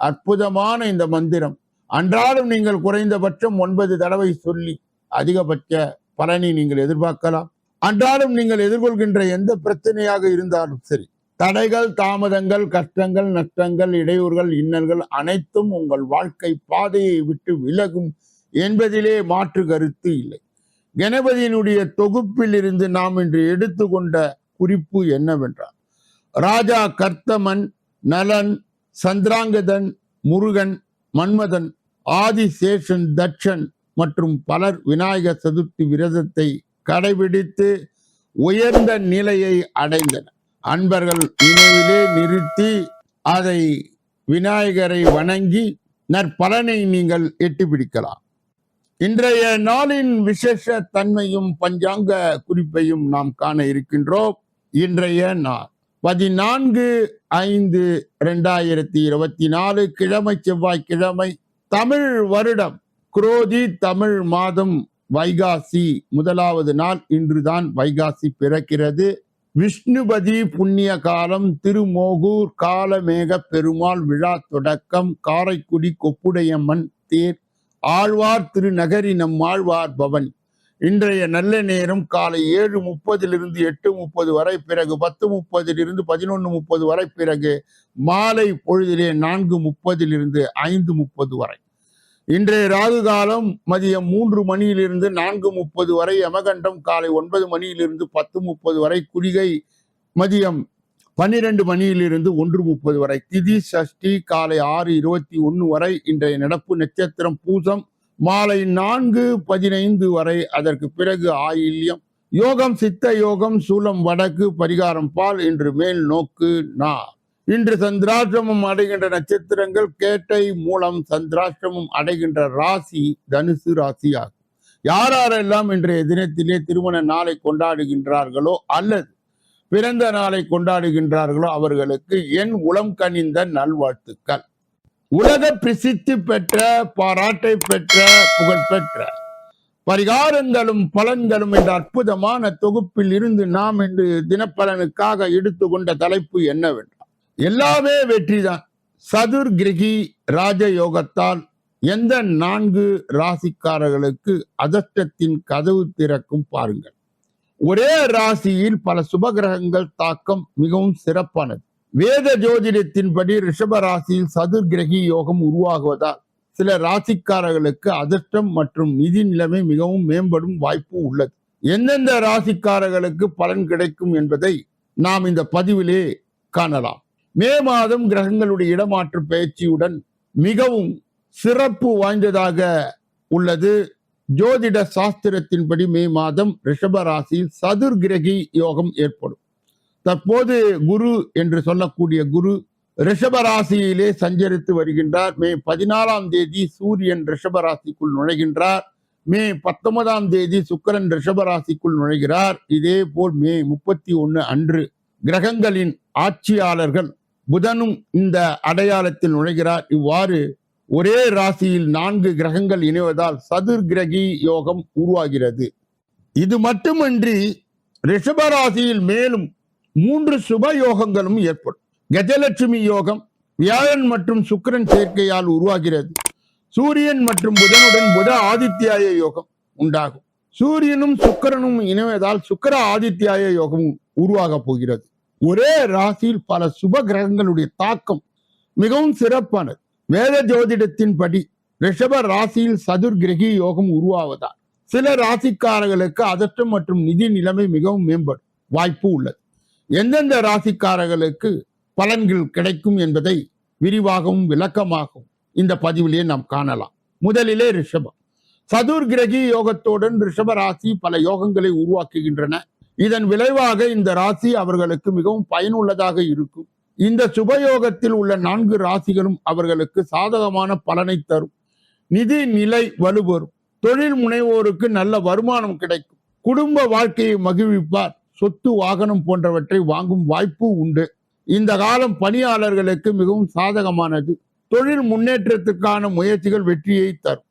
அற்புதமான இந்த மந்திரம். அன்றாடம் நீங்கள் குறைந்தபட்சம் ஒன்பது தடவை சொல்லி அதிகபட்ச பலனை நீங்கள் எதிர்பார்க்கலாம். அன்றாடம் நீங்கள் எதிர்கொள்கின்ற எந்த பிரச்சனையாக இருந்தாலும் சரி தடைகள் தாமதங்கள் கஷ்டங்கள் நஷ்டங்கள் இடையூறுகள் இன்னல்கள் அனைத்தும் உங்கள் வாழ்க்கை பாதையை விட்டு விலகும் என்பதிலே மாற்று கருத்து இல்லை. கணபதியினுடைய தொகுப்பில் இருந்து நாம் இன்று எடுத்துக்கொண்ட குறிப்பு என்னவென்றால் ராஜா கர்த்தமன் நலன் சந்திராங்கதன் முருகன் மன்மதன் ஆதிசேஷன் தட்சன் மற்றும் பலர் விநாயகர் சதுர்த்தி விரதத்தை கடைபிடித்து உயர்ந்த நிலையை அடைந்தனர். அன்பர்கள் நினைவிலே நிறுத்தி அதை விநாயகரை வணங்கி நற்பலனை நீங்கள் எட்டிப்பிடிக்கலாம் இன்றைய நாளின் விசேஷ தன்மையும் பஞ்சாங்க குறிப்பையும் நாம் காண இருக்கின்றோம். இன்றைய நாள். பதினான்கு ஐந்து ரெண்டாயிரத்தி இருபத்தி நாலு கிழமை செவ்வாய்க்கிழமை தமிழ் வருடம். குரோதி தமிழ் மாதம் வைகாசி முதலாவது நாள். இன்றுதான் வைகாசி பிறக்கிறது. விஷ்ணுபதி புண்ணிய காலம் திருமோகூர் காலமேக பெருமாள் விழா தொடக்கம் காரைக்குடி கொப்புடையம்மன் தேர் ஆழ்வார் திருநகரி நம்மாழ்வார் பவன். இன்றைய நல்ல நேரம் காலை ஏழு முப்பதிலிருந்து எட்டு முப்பது வரை பிறகு பத்து முப்பதிலிருந்து பதினொன்று முப்பது வரை பிறகு மாலை பொழுதிலே நான்கு முப்பதிலிருந்து ஐந்து முப்பது வரை. இன்றைய ராகு காலம் மதியம் மூன்று மணியிலிருந்து நான்கு முப்பது வரை யமகண்டம் காலை ஒன்பது மணியிலிருந்து பத்து முப்பது வரை குடிகை மதியம் பன்னிரண்டு மணியிலிருந்து ஒன்று முப்பது வரை திதி சஷ்டி காலை ஆறு இருபத்தி ஒன்று வரை இன்றைய நடப்பு நட்சத்திரம் பூசம் மாலை நான்கு பதினைந்து வரை அதற்கு பிறகு ஆயில்யம். யோகம் சித்த யோகம் சூலம் வடக்கு பரிகாரம் பால் இன்று மேல் நோக்கு நா. இன்று சந்திராஷ்டிரமம் அடைகின்ற நட்சத்திரங்கள் கேட்டை மூலம் சந்திராஷ்டிரமம் அடைகின்ற ராசி தனுசு ராசி ஆகும் யாரெல்லாம் இன்றைய தினத்திலே திருமண நாளை கொண்டாடுகின்றார்களோ அல்லது பிறந்த நாளை கொண்டாடுகின்றார்களோ அவர்களுக்கு என் உளம் கனிந்த நல்வாழ்த்துக்கள். உலக பிரசித்தி பெற்ற பாராட்டை பெற்ற புகழ்பெற்ற பரிகாரங்களும் பலன்களும் என்ற அற்புதமான தொகுப்பில் இருந்து நாம் இன்று தினப்பலனுக்காக எடுத்துக்கொண்ட தலைப்பு என்னவென்றால் எல்லாமே வெற்றிதான். சதுர் கிரகி ராஜயோகத்தால் எந்த நான்கு ராசிக்காரர்களுக்கு அதிர்ஷ்டத்தின் கதவு திறக்கும் பாருங்கள். ஒரே ராசியில் பல சுபகிரகங்கள் தாக்கம் மிகவும் சிறப்பானது. வேத ஜோதிடத்தின்படி ரிஷப ராசியில் சதுர்கிரகி யோகம் உருவாகுவதால் சில ராசிக்காரர்களுக்கு அதிர்ஷ்டம் மற்றும் நிதி நிலைமை மிகவும் மேம்படும் வாய்ப்பு உள்ளது. எந்தெந்த ராசிக்காரர்களுக்கு பலன் கிடைக்கும் என்பதை நாம் இந்த பதிவிலே காணலாம். மே மாதம் கிரகங்களுடைய இடமாற்று பயிற்சியுடன் மிகவும் சிறப்பு வாய்ந்ததாக உள்ளது. ஜோதிட சாஸ்திரத்தின்படி மே மாதம் ரிஷப ராசியில் சதுர்கிரகி யோகம் ஏற்படும். தற்போது குரு என்று சொல்லக்கூடிய குரு ரிஷபராசியிலே சஞ்சரித்து வருகின்றார். மே பதினாலாம் தேதி சூரியன் ரிஷபராசிக்குள் நுழைகின்றார். மே பத்தொன்பதாம் தேதி சுக்கரன் ரிஷபராசிக்குள் நுழைகிறார். இதே போல் மே முப்பத்தி ஒன்று அன்று கிரகங்களின் ஆட்சியாளர்கள் புதனும் இந்த அடையாளத்தில் நுழைகிறார். இவ்வாறு ஒரே ராசியில் நான்கு கிரகங்கள் இணைவதால் சதுர் கிரகி யோகம் உருவாகிறது. இது மட்டுமின்றி ரிஷப ராசியில் மேலும் மூன்று சுப யோகங்களும் ஏற்படும். கஜலட்சுமி யோகம் வியாழன் மற்றும் சுக்கிரன் சேர்க்கையால் உருவாகிறது. சூரியன் மற்றும் புதனுடன் புத ஆதித்யாய யோகம் உண்டாகும். சூரியனும் சுக்கிரனும் இணைவதால் சுக்கர ஆதித்யாய யோகம் உருவாக போகிறது. ஒரே ராசியில் பல சுப கிரகங்களுடைய தாக்கம் மிகவும் சிறப்பானது. வேத ஜோதிடத்தின்படி ரிஷப ராசியில் சதுர் கிரகி யோகம் உருவாவதால் சில ராசிக்காரர்களுக்கு அதிர்ஷ்டம் மற்றும் நிதி நிலைமை மிகவும் மேம்படும். வாய்ப்பு உள்ளது. எந்தெந்த ராசிக்காரர்களுக்கு பலன்கள் கிடைக்கும் என்பதை விரிவாகவும் விளக்கமாகவும் இந்த பதிவிலேயே நாம் காணலாம். முதலிலே ரிஷபம். சதுர் கிரகி யோகத்துடன் ரிஷப ராசி பல யோகங்களை உருவாக்குகின்றன. இதன் விளைவாக இந்த ராசி அவர்களுக்கு மிகவும் பயனுள்ளதாக இருக்கும். இந்த சுபயோகத்தில் உள்ள நான்கு ராசிகளும் அவர்களுக்கு சாதகமான பலனை தரும். நிதி நிலை வலுவரும். தொழில் முனைவோருக்கு நல்ல வருமானம் கிடைக்கும். குடும்ப வாழ்க்கையை மகிழ்விப்பார். சொத்து வாகனம் போன்றவற்றை வாங்கும் வாய்ப்பு உண்டு. இந்த காலம் பணியாளர்களுக்கு மிகவும் சாதகமானது. தொழில் முன்னேற்றத்துக்கான முயற்சிகள் வெற்றியை தரும்.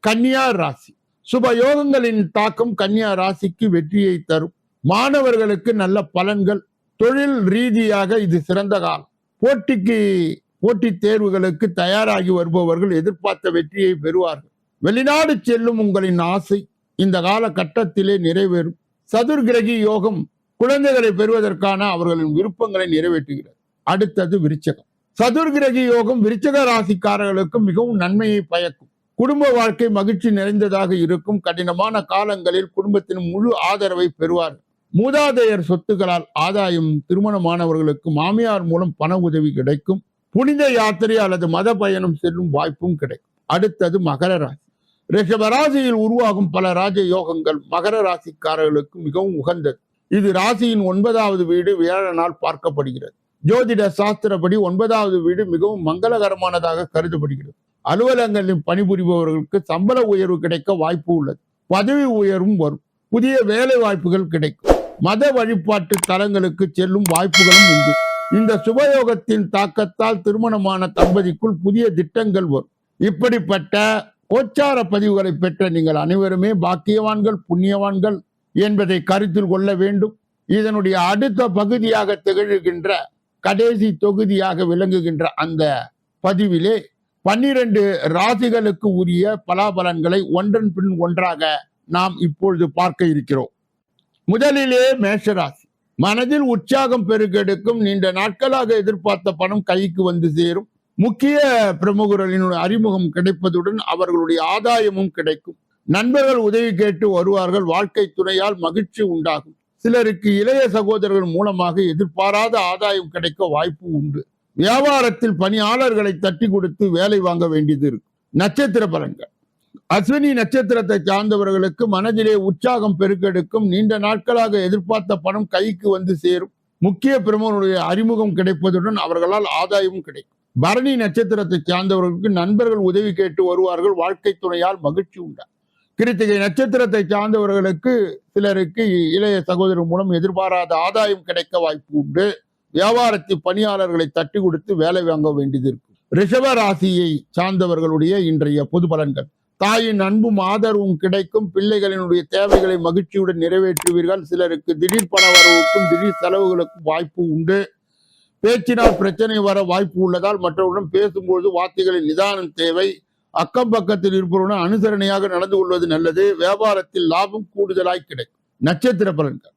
கன்னியா ராசி. சுப யோகங்களின் தாக்கம் கன்னியா ராசிக்கு வெற்றியை தரும். மாணவர்களுக்கு நல்ல பலன்கள். தொழில் ரீதியாக இது சிறந்த காலம். போட்டிக்கு போட்டித் தேர்வுகளுக்கு தயாராகி வருபவர்கள் எதிர்பார்த்த வெற்றியை பெறுவார்கள். வெளிநாடு செல்லும் உங்களின் ஆசை இந்த காலகட்டத்திலே நிறைவேறும். சதுர்கிரகி யோகம் குழந்தைகளை பெறுவதற்கான அவர்களின் விருப்பங்களை நிறைவேற்றுகிறது. அடுத்தது விருச்சகம். சதுர்கிரகி யோகம் விருச்சக ராசிக்காரர்களுக்கு மிகவும் நன்மையை பயக்கும். குடும்ப வாழ்க்கை மகிழ்ச்சி நிறைந்ததாக இருக்கும். கடினமான காலங்களில் குடும்பத்தின் முழு ஆதரவை பெறுவார். மூதாதையர் சொத்துக்களால் ஆதாயம் திருமணமானவர்களுக்கு மாமியார் மூலம் பண உதவி கிடைக்கும். புனித யாத்திரை அல்லது மத பயணம் செல்லும் வாய்ப்பும் கிடைக்கும். அடுத்தது மகர ராசி. ரிஷப ராசியில் உருவாகும் பல ராஜ யோகங்கள் மகர ராசிக்காரர்களுக்கு மிகவும் உகந்தது. இது ராசியின் ஒன்பதாவது வீடு வியாழனால் பார்க்கப்படுகிறது. ஜோதிட சாஸ்திரப்படி ஒன்பதாவது வீடு மிகவும் மங்களகரமானதாக கருதப்படுகிறது. அலுவலகங்களில் பணிபுரிபவர்களுக்கு சம்பள உயர்வு கிடைக்க வாய்ப்பு உள்ளது. பதவி உயர்வும் வரும். புதிய வேலை வாய்ப்புகள் கிடைக்கும். மத வழிபாட்டு தலங்களுக்கு செல்லும் வாய்ப்புகளும் உண்டு. இந்த சுபயோகத்தின் தாக்கத்தால் திருமணமான தம்பதிக்குள் புதிய திட்டங்கள் வரும். இப்படிப்பட்ட கோச்சார பதிவுகளை பெற்ற நீங்கள் அனைவருமே பாக்கியவான்கள் புண்ணியவான்கள் என்பதை கருத்தில் கொள்ள வேண்டும். இதனுடைய அடுத்த பகுதியாக திகழ்கின்ற கடைசி தொகுதியாக விளங்குகின்ற அந்த பதிவிலே பன்னிரண்டு ராசிகளுக்கு உரிய பலாபலன்களை ஒன்றன் பின் ஒன்றாக நாம் இப்பொழுது பார்க்க இருக்கிறோம். முதலிலே மேஷராசி. மனதில் உற்சாகம் பெருக்கெடுக்கும் நீண்ட நாட்களாக எதிர்பார்த்த பணம் கைக்கு வந்து சேரும். முக்கிய பிரமுகர்களின் அறிமுகம் கிடைப்பதுடன் அவர்களுடைய ஆதாயமும் கிடைக்கும். நண்பர்கள் உதவி கேட்டு வருவார்கள். வாழ்க்கை துணையால் மகிழ்ச்சி உண்டாகும். சிலருக்கு இளைய சகோதரர்கள் மூலமாக எதிர்பாராத ஆதாயம் கிடைக்க வாய்ப்பு உண்டு. வியாபாரத்தில் பணியாளர்களை தட்டி கொடுத்து வேலை வாங்க வேண்டியது இருக்கும். நட்சத்திர பலன்கள். அஸ்வினி நட்சத்திரத்தை சார்ந்தவர்களுக்கு மனதிலே உற்சாகம் பெருக்கெடுக்கும். நீண்ட நாட்களாக எதிர்பார்த்த பணம் கைக்கு வந்து சேரும். முக்கிய பிரமுகனுடைய அறிமுகம் கிடைப்பதுடன் அவர்களால் ஆதாயமும் கிடைக்கும். பரணி நட்சத்திரத்தை சார்ந்தவர்களுக்கு நண்பர்கள் உதவி கேட்டு வருவார்கள். வாழ்க்கை துணையால் மகிழ்ச்சி உண்டா. கிருத்திகை நட்சத்திரத்தை சார்ந்தவர்களுக்கு சிலருக்கு இளைய சகோதரர் மூலம் எதிர்பாராத ஆதாயம் கிடைக்க வாய்ப்பு உண்டு. வியாபாரத்தில் பணியாளர்களை தட்டி கொடுத்து வேலை வாங்க வேண்டியது இருக்கும். ரிஷப ராசியை சார்ந்தவர்களுடைய இன்றைய பொது பலன்கள். தாயின் அன்பும் ஆதரவும் கிடைக்கும். பிள்ளைகளினுடைய தேவைகளை மகிழ்ச்சியுடன் நிறைவேற்றுவீர்கள். சிலருக்கு திடீர் பண வரவுக்கும் திடீர் செலவுகளுக்கும் வாய்ப்பு உண்டு. பேச்சினால் பிரச்சனை வர வாய்ப்பு உள்ளதால் மற்றவருடன் பேசும்போது வார்த்தைகளின் நிதானம் தேவை. அக்கம் பக்கத்தில் இருப்பவருடன் அனுசரணையாக நடந்து கொள்வது நல்லது. வியாபாரத்தில் லாபம் கூடுதலாய் கிடைக்கும். நட்சத்திர பலன்கள்.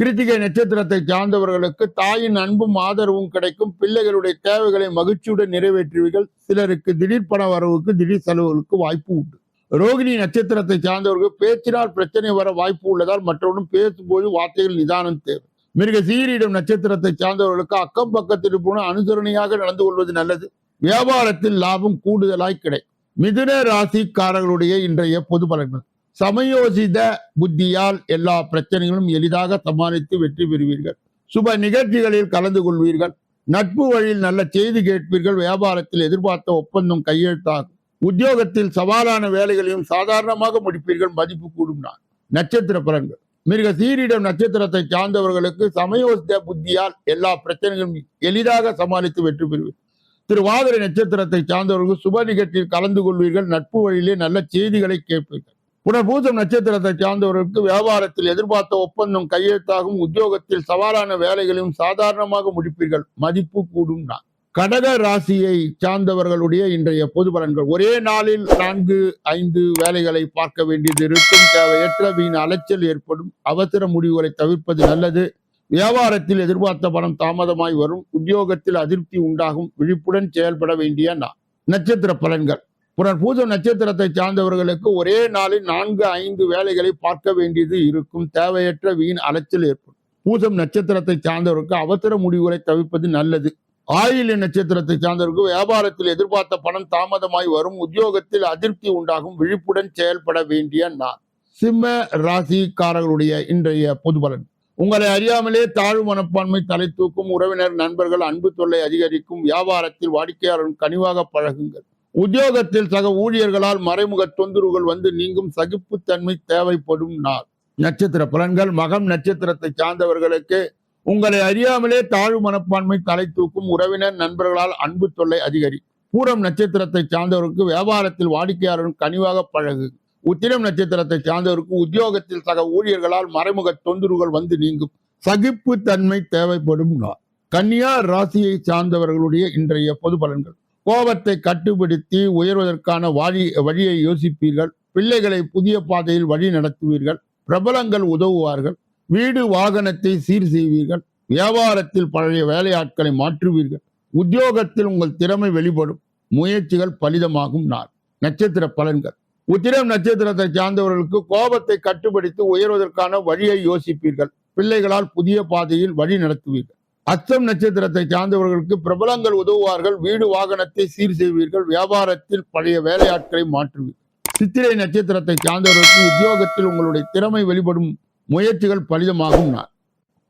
கிருத்திகை நட்சத்திரத்தை சார்ந்தவர்களுக்கு தாயின் அன்பும் ஆதரவும் கிடைக்கும். பிள்ளைகளுடைய தேவைகளை மகிழ்ச்சியுடன் நிறைவேற்றுவீர்கள். சிலருக்கு திடீர் பண வரவுக்கு திடீர் செலவுகளுக்கு வாய்ப்பு உண்டு. ரோகிணி நட்சத்திரத்தை சார்ந்தவர்கள் பேச்சினால் பிரச்சனை வர வாய்ப்பு உள்ளதால் மற்றவர்களும் பேசும்போது வார்த்தைகள் நிதானம் தேவை. மிருக சீரிடம் நட்சத்திரத்தை சார்ந்தவர்களுக்கு அக்கம் பக்கத்தில் போன அனுசரணையாக நடந்து கொள்வது நல்லது. வியாபாரத்தில் லாபம் கூடுதலாய் கிடைக்கும் மிதுன ராசிக்காரர்களுடைய இன்றைய பொது பலன்கள். சமயோசித புத்தியால் எல்லா பிரச்சனைகளும் எளிதாக சமாளித்து வெற்றி பெறுவீர்கள். சுப நிகழ்ச்சிகளில் கலந்து கொள்வீர்கள். நட்பு வழியில் நல்ல செய்தி கேட்பீர்கள். வியாபாரத்தில் எதிர்பார்த்த ஒப்பந்தம் கையெழுத்தாகும். உத்தியோகத்தில் சவாலான வேலைகளையும் சாதாரணமாக முடிப்பீர்கள். மதிப்பு கூடும் நான் நட்சத்திர பலன்கள். மிருக சீரிடம் நட்சத்திரத்தை சார்ந்தவர்களுக்கு சமயோசித புத்தியால் எல்லா பிரச்சனைகளும் எளிதாக சமாளித்து வெற்றி பெறுவீர்கள் திருவாதிரை நட்சத்திரத்தை சார்ந்தவர்கள் சுப நிகழ்ச்சியில் கலந்து கொள்வீர்கள். நட்பு வழியிலே நல்ல செய்திகளை கேட்பீர்கள். புனர்பூசம் நட்சத்திரத்தை சார்ந்தவர்களுக்கு வியாபாரத்தில் எதிர்பார்த்த ஒப்பந்தம் கையெழுத்தாகும். உத்தியோகத்தில் சவாலான வேலைகளையும் சாதாரணமாக முடிப்பீர்கள். மதிப்பு கூடும் நான் கடக ராசியை சார்ந்தவர்களுடைய இன்றைய பொது பலன்கள். ஒரே நாளில் நான்கு ஐந்து வேலைகளை பார்க்க வேண்டியது இருக்கும். தேவையற்ற வீண் அலைச்சல் ஏற்படும். அவசர முடிவுகளை தவிர்ப்பது நல்லது. வியாபாரத்தில் எதிர்பார்த்த பணம் தாமதமாய் வரும். உத்தியோகத்தில் அதிருப்தி உண்டாகும். விழிப்புடன் செயல்பட வேண்டிய நா- நட்சத்திர பலன்கள். புனர் பூஜம் நட்சத்திரத்தை சார்ந்தவர்களுக்கு ஒரே நாளில் நான்கு ஐந்து வேலைகளை பார்க்க வேண்டியது இருக்கும். தேவையற்ற வீண் அலைச்சல் ஏற்படும். பூசம் நட்சத்திரத்தை சார்ந்தவருக்கு அவசர முடிவுகளை தவிர்ப்பது நல்லது. ஆயில்ய நட்சத்திரத்தை சார்ந்தவருக்கு வியாபாரத்தில் எதிர்பார்த்த பணம் தாமதமாய் வரும். உத்தியோகத்தில் அதிருப்தி உண்டாகும். விழிப்புடன் செயல்பட வேண்டிய நாள். சிம்ம ராசிக்காரர்களுடைய இன்றைய பொது பலன். உங்களை அறியாமலே தாழ்வு மனப்பான்மை தலை தூக்கும். உறவினர் நண்பர்கள் அன்பு தொல்லை அதிகரிக்கும். வியாபாரத்தில் வாடிக்கையாளரும் கனிவாக பழகுங்கள். உத்தியோகத்தில் சக ஊழியர்களால் மறைமுக தொந்தரவுகள் வந்து நீங்கும். சகிப்புத்தன்மை தேவைப்படும் நாள். நட்சத்திர பலன்கள். மகம் நட்சத்திரத்தை சார்ந்தவர்களுக்கு உங்களை அறியாமலே தாழ்வு மனப்பான்மை தலை தூக்கும் உறவினர் நண்பர்களால் அன்பு தொல்லை அதிகரி. பூரம் நட்சத்திரத்தை சார்ந்தவருக்கு வியாபாரத்தில் வாடிக்கையாளரும் கனிவாக பழகு. உத்திரம் நட்சத்திரத்தை சார்ந்தவருக்கு உத்தியோகத்தில் சக ஊழியர்களால் மறைமுக தொந்தரவுகள் வந்து நீங்கும். சகிப்பு தன்மை தேவைப்படும் நாள் கன்னியா ராசியை சார்ந்தவர்களுடைய இன்றைய பொது பலன்கள். கோபத்தை கட்டுப்படுத்தி உயர்வதற்கான வழி வழியை யோசிப்பீர்கள். பிள்ளைகளை புதிய பாதையில் வழி நடத்துவீர்கள். பிரபலங்கள் உதவுவார்கள். வீடு வாகனத்தை சீர் செய்வீர்கள். வியாபாரத்தில் பழைய வேலையாட்களை மாற்றுவீர்கள். உத்தியோகத்தில் உங்கள் திறமை வெளிப்படும். முயற்சிகள் பலிதமாகும் நாள். நட்சத்திர பலன்கள். உத்திரம் நட்சத்திரத்தை சார்ந்தவர்களுக்கு கோபத்தை கட்டுப்படுத்தி உயர்வதற்கான வழியை யோசிப்பீர்கள். பிள்ளைகளால் புதிய பாதையில் வழி நடத்துவீர்கள். அச்சம் நட்சத்திரத்தை சார்ந்தவர்களுக்கு பிரபலங்கள் உதவுவார்கள். வீடு வாகனத்தை சீர் செய்வீர்கள். வியாபாரத்தில் பழைய வேலையாட்களை மாற்றுவீர்கள். சித்திரை நட்சத்திரத்தை சார்ந்தவர்களுக்கு உத்தியோகத்தில் உங்களுடைய திறமை வெளிப்படும். முயற்சிகள் பலிதமாகும் நாள்.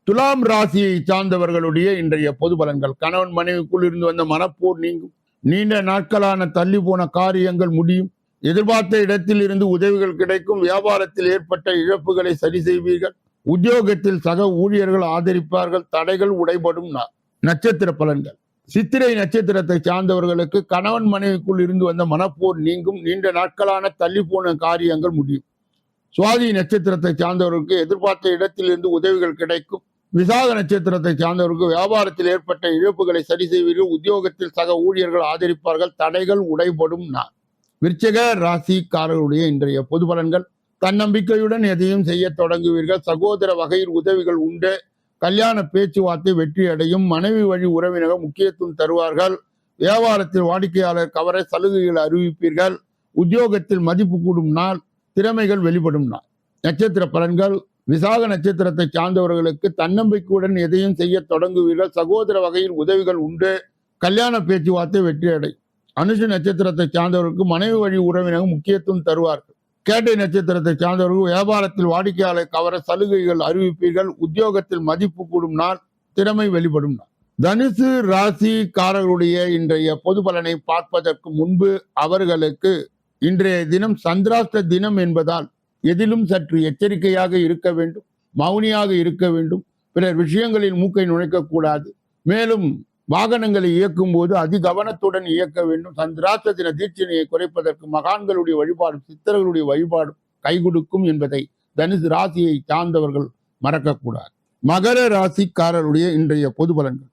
துலாம் ராசியை சார்ந்தவர்களுடைய இன்றைய பொது பலன்கள். கணவன் மனைவிக்குள் இருந்து வந்த மனப்போர் நீங்கும். நீண்ட நாட்களான தள்ளி போன காரியங்கள் முடியும். எதிர்பார்த்த இடத்தில் இருந்து உதவிகள் கிடைக்கும். வியாபாரத்தில் ஏற்பட்ட இழப்புகளை சரி செய்வீர்கள். உத்தியோகத்தில் சக ஊழியர்கள் ஆதரிப்பார்கள். தடைகள் உடைபடும் நட்சத்திர பலன்கள். சித்திரை நட்சத்திரத்தை சார்ந்தவர்களுக்கு கணவன் மனைவிக்குள் இருந்து வந்த மனப்போர் நீங்கும். நீண்ட நாட்களான தள்ளி போன காரியங்கள் முடியும். சுவாதி நட்சத்திரத்தை சார்ந்தவர்களுக்கு எதிர்பார்த்த இடத்திலிருந்து உதவிகள் கிடைக்கும். விசாக நட்சத்திரத்தை சார்ந்தவர்களுக்கு வியாபாரத்தில் ஏற்பட்ட இழப்புகளை சரி செய்வீர்கள் உத்தியோகத்தில் சக ஊழியர்கள் ஆதரிப்பார்கள். தடைகள் உடைபடும் விருச்சக ராசிக்காரர்களுடைய இன்றைய பொது பலன்கள். தன்னம்பிக்கையுடன் எதையும் செய்ய தொடங்குவீர்கள். சகோதர வகையில் உதவிகள் உண்டு. கல்யாண பேச்சுவார்த்தை வெற்றி அடையும். மனைவி வழி உறவினர்கள் முக்கியத்துவம் தருவார்கள். வியாபாரத்தில் வாடிக்கையாளர் கவர சலுகைகள் அறிவிப்பீர்கள். உத்தியோகத்தில் மதிப்பு கூடும் நாள். திறமைகள் வெளிப்படும் நாள். நட்சத்திர பலன்கள் விசாக நட்சத்திரத்தை சார்ந்தவர்களுக்கு தன்னம்பிக்கையுடன் எதையும் செய்ய தொடங்குவீர்கள். சகோதர வகையில் உதவிகள் உண்டு. கல்யாண பேச்சுவார்த்தை வெற்றி அனுஷ நட்சத்திரத்தை சார்ந்தவர்களுக்கு மனைவி வழி உறவினர்கள் முக்கியத்துவம் தருவார்கள். கேட்டை நட்சத்திரத்தை சார்ந்தவர்கள் வியாபாரத்தில் வாடிக்கையாளர் கவர சலுகைகள் அறிவிப்பீர்கள். உத்தியோகத்தில் மதிப்பு கூடும் நாள். திறமை வெளிப்படும் நாள். தனுசு ராசிக்காரர்களுடைய இன்றைய பொது பலனை பார்ப்பதற்கு முன்பு அவர்களுக்கு இன்றைய தினம் சந்திராஷ்ட தினம் என்பதால் எதிலும் சற்று எச்சரிக்கையாக இருக்க வேண்டும் மௌனியாக இருக்க வேண்டும். பிறர் விஷயங்களில் மூக்கை நுழைக்கக்கூடாது. மேலும் வாகனங்களை இயக்கும் போது அதிகவனத்துடன் இயக்க வேண்டும். சந்திராஷ்ட தின தீட்சணையை குறைப்பதற்கு மகான்களுடைய வழிபாடும் சித்தர்களுடைய வழிபாடும் கை கொடுக்கும் என்பதை தனுசு ராசியை சார்ந்தவர்கள் மறக்கக்கூடாது. மகர ராசிக்காரருடைய இன்றைய பொது பலன்கள்.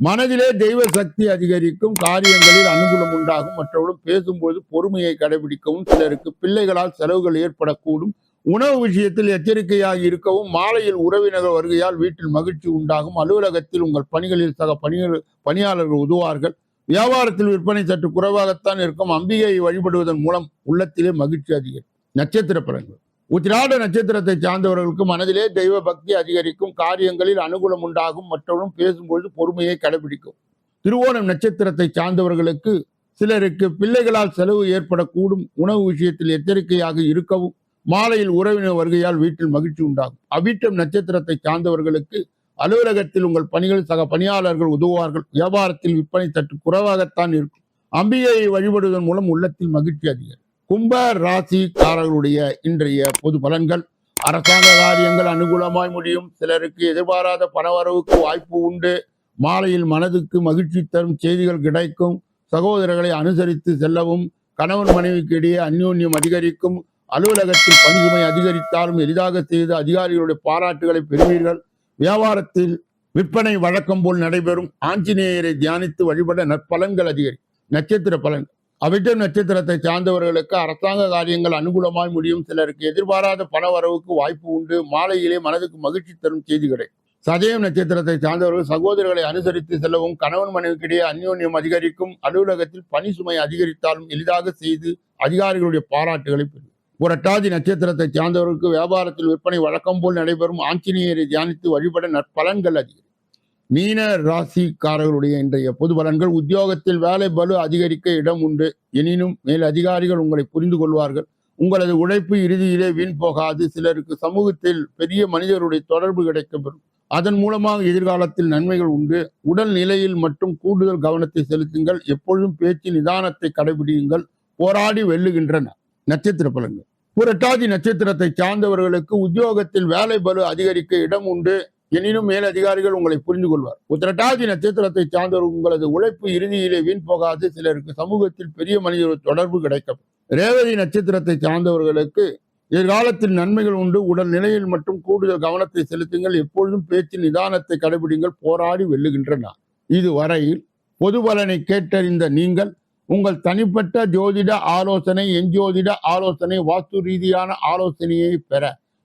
மனதிலே தெய்வ சக்தி அதிகரிக்கும் காரியங்களில் அனுகூலம் உண்டாகும் மற்றவர்களும் பேசும்போது பொறுமையை கடைபிடிக்கவும் சிலருக்கு பிள்ளைகளால் செலவுகள் ஏற்படக்கூடும். உணவு விஷயத்தில் எச்சரிக்கையாக இருக்கவும் மாலையில் உறவினர்கள் வருகையால் வீட்டில் மகிழ்ச்சி உண்டாகும். அலுவலகத்தில் உங்கள் பணிகளில் சக பணிகள் பணியாளர்கள் உதவார்கள் வியாபாரத்தில் விற்பனை சற்று குறைவாகத்தான் இருக்கும். அம்பிகையை வழிபடுவதன் மூலம் உள்ளத்திலே மகிழ்ச்சி அதிகரிக்கும். நட்சத்திர பலன்கள் உத்திராட நட்சத்திரத்தை சார்ந்தவர்களுக்கு மனதிலே தெய்வ பக்தி அதிகரிக்கும் காரியங்களில் அனுகூலம் உண்டாகும் மற்றவரும் பேசும்பொழுது பொறுமையை கடைபிடிக்கும். திருவோணம் நட்சத்திரத்தை சார்ந்தவர்களுக்கு சிலருக்கு பிள்ளைகளால் செலவு ஏற்படக்கூடும் உணவு விஷயத்தில் எச்சரிக்கையாக இருக்கவும் மாலையில் உறவினர் வருகையால் வீட்டில் மகிழ்ச்சி உண்டாகும். அவிட்டம் நட்சத்திரத்தை சார்ந்தவர்களுக்கு அலுவலகத்தில் உங்கள் பணிகள் சக பணியாளர்கள் உதவுவார்கள். வியாபாரத்தில் விற்பனை சற்று குறைவாகத்தான் இருக்கும். அம்பிகையை வழிபடுவதன் மூலம் உள்ளத்தில் மகிழ்ச்சி அதிகம் கும்ப ராசிக்காரர்களுடைய இன்றைய பொது பலன்கள். அரசாங்க காரியங்கள் அனுகூலமாய் முடியும். சிலருக்கு எதிர்பாராத பணவரவுக்கு வாய்ப்பு உண்டு. மாலையில் மனதுக்கு மகிழ்ச்சி தரும் செய்திகள் கிடைக்கும். சகோதரர்களை அனுசரித்து செல்லவும் கணவன் மனைவிக்கு இடையே அந்யோன்யம் அதிகரிக்கும். அலுவலகத்தில் பணிசுமை அதிகரித்தாலும் எளிதாக செய்து அதிகாரிகளுடைய பாராட்டுகளை பெறுவீர்கள். வியாபாரத்தில் விற்பனை வழக்கம் போல் நடைபெறும். ஆஞ்சநேயரை தியானித்து வழிபட நற்பலன்கள் அதிகரிக்கும் நட்சத்திர பலன்கள் அவிட்டம் நட்சத்திரத்தை சார்ந்தவர்களுக்கு அரசாங்க காரியங்கள் அனுகூலமாய் முடியும். சிலருக்கு எதிர்பாராத பண வரவுக்கு வாய்ப்பு உண்டு. மாலையிலே மனதுக்கு மகிழ்ச்சி தரும் செய்தி கிடைக்கும் சதயம் நட்சத்திரத்தை சார்ந்தவர்கள் சகோதரர்களை அனுசரித்து செல்லவும் கணவன் மனைவிக்கிடையே அந்யோன்யம் அதிகரிக்கும். அலுவலகத்தில் பணி சுமை அதிகரித்தாலும் எளிதாக செய்து அதிகாரிகளுடைய பாராட்டுகளை பெறும். புரட்டாதி நட்சத்திரத்தை சார்ந்தவர்களுக்கு வியாபாரத்தில் விற்பனை வழக்கம் போல் நடைபெறும். ஆஞ்சநேயரை தியானித்து வழிபட நற்பலன்கள் அதிகரிக்கும் மீன ராசிக்காரர்களுடைய இன்றைய பொது பலன்கள். உத்தியோகத்தில் வேலை பலு அதிகரிக்க இடம் உண்டு. எனினும் மேல் அதிகாரிகள் உங்களை புரிந்து கொள்வார்கள். உங்களது உழைப்பு இறுதியிலே வீண் போகாது. சிலருக்கு சமூகத்தில் பெரிய மனிதருடைய தொடர்பு கிடைக்கப்பெறும். அதன் மூலமாக எதிர்காலத்தில் நன்மைகள் உண்டு. உடல் நிலையில் மட்டும் கூடுதல் கவனத்தை செலுத்துங்கள். எப்பொழுதும் பேச்சு நிதானத்தை கடைபிடியுங்கள். போராடி வெல்லுகின்றன. நட்சத்திர பலன்கள். புரட்டாதி நட்சத்திரத்தை சார்ந்தவர்களுக்கு உத்தியோகத்தில் வேலை பலு அதிகரிக்க இடம் உண்டு. எனினும் மேலதிகாரிகள் உங்களை புரிந்து கொள்வார் உத்திரட்டாதி நட்சத்திரத்தை சார்ந்தவர் உங்களது உழைப்பு இறுதியிலே வீண் போகாது. சிலருக்கு சமூகத்தில் பெரிய மனிதர் தொடர்பு கிடைக்கும். ரேவதி நட்சத்திரத்தை சார்ந்தவர்களுக்கு எதிர்காலத்தில் நன்மைகள் உண்டு. உடல் நிலையில் மட்டும் கூடுதல் கவனத்தை செலுத்துங்கள். எப்பொழுதும் பேச்சில் நிதானத்தை கடைபிடிங்கள். போராடி வெல்லுகின்றன இதுவரையில் பொது பலனை கேட்டறிந்த நீங்கள் உங்கள் தனிப்பட்ட ஜோதிட ஆலோசனை எஞ்சோதிட ஆலோசனை வாஸ்து ரீதியான ஆலோசனையை பெற